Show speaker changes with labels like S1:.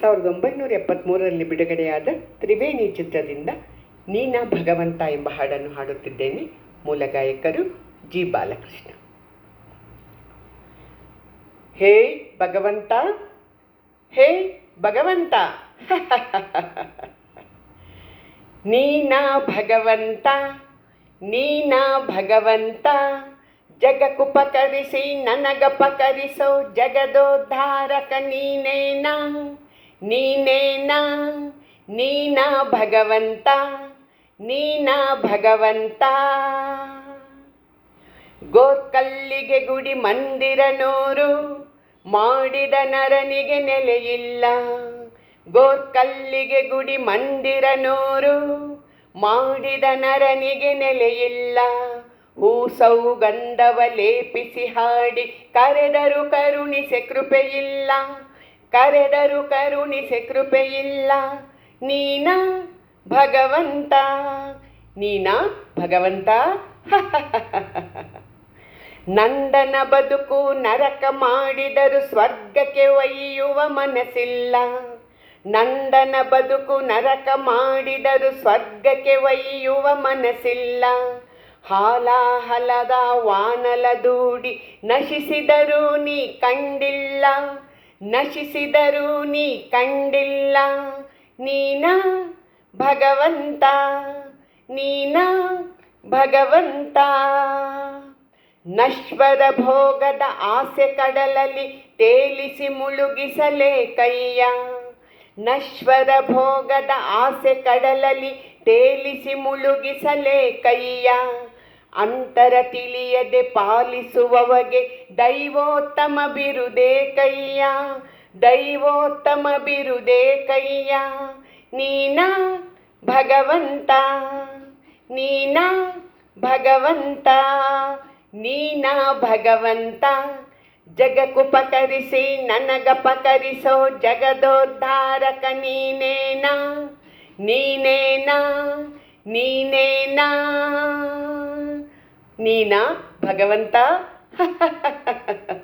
S1: ಸಾವಿರದ ಒಂಬೈನೂರ ಎಪ್ಪತ್ತ್ಮೂರರಲ್ಲಿ ಬಿಡುಗಡೆಯಾದ ತ್ರಿವೇಣಿ ಚಿತ್ರದಿಂದ ನೀನಾ ಭಗವಂತ ಎಂಬ ಹಾಡನ್ನು ಹಾಡುತ್ತಿದ್ದೇನೆ, ಮೂಲ ಗಾಯಕರು ಜಿ. ಬಾಲಕೃಷ್ಣ. ಹೇ ಭಗವಂತ ಹೇ ಭಗವಂತ. ನೀನಾ ಭಗವಂತ ನೀನಾ ಭಗವಂತ ಜಗಕ್ಕುಪಕರಿಸಿ ನನಗಪಕರಿಸೋ ಜಗದೋದ್ಧಾರಕ ನೀನೇನಾ? ನೀನೇನಾ ನೀನಾ ಭಗವಂತ ನೀನಾ ಭಗವಂತ. ಗೋಕಲ್ಲಿಗೆ ಗುಡಿ ಮಂದಿರ ನೂರು, ಮಾಡಿದ ನರನಿಗೆ ನೆಲೆಯಿಲ್ಲ. ಗೋಕಲ್ಲಿಗೆ ಗುಡಿ ಮಂದಿರ ನೂರು, ಮಾಡಿದ ನರನಿಗೆ ನೆಲೆಯಿಲ್ಲ. ಹೂ ಸೌಗಂಧವ ಲೇಪಿಸಿ ಹಾಡಿ, ಕರೆದರು ಕರುಣಿಸೆ ಕೃಪೆಯಿಲ್ಲ. ಕರೆದರು ಕರುಣಿಸೆ ಕೃಪೆಯಿಲ್ಲ. ನೀನಾ ಭಗವಂತ. ನೀನಾ ಭಗವಂತ. ನಂದನ ಬದುಕು ನರಕ ಮಾಡಿದರು ಸ್ವರ್ಗಕ್ಕೆ ಒಯ್ಯುವ ಮನಸ್ಸಿಲ್ಲ. ನಂದನ ಬದುಕು ನರಕ ಮಾಡಿದರು ಸ್ವರ್ಗಕ್ಕೆ ಒಯ್ಯುವ ಮನಸ್ಸಿಲ್ಲ. ಹಾಲಾಹಲದ ವಾನಲ ದೂಡಿ ನಶಿಸಿದರೂ ನೀ ಕಂಡಿಲ್ಲ. ನಶಿಸಿದರೂ ನೀ ಕಂಡಿಲ್ಲ. ನೀನಾ ಭಗವಂತ. ನೀನಾ ಭಗವಂತ. ನಶ್ವರ ಭೋಗದ ಆಸೆ ಕಡಲಲ್ಲಿ ತೇಲಿಸಿ ಮುಳುಗಿಸಲೇ ಕೈಯ. ನಶ್ವರ ಭೋಗದ ಆಸೆ ಕಡಲಲ್ಲಿ ತೇಲಿಸಿ ಮುಳುಗಿಸಲೇ ಕೈಯ. ಅಂತರ ತಿಳಿಯದೆ ಪಾಲಿಸುವವಗೆ ದೈವೋತ್ತಮ ಬಿರುದೇ ಕೈಯ ದೈವೋತ್ತಮ ಬಿರುದೇ ಕೈಯ ನೀನಾ ಭಗವಂತ. ನೀನಾ ಭಗವಂತ. ನೀನಾ ಭಗವಂತ. ಜಗಕ್ಕುಪಕರಿಸಿ ನನಗಪಕರಿಸೋ ಜಗದೋದ್ಧಾರಕ ನೀನೇನಾ? ನೀನೇನಾ? ನೀನೇನಾ? ನೀನಾ ಭಗವಂತ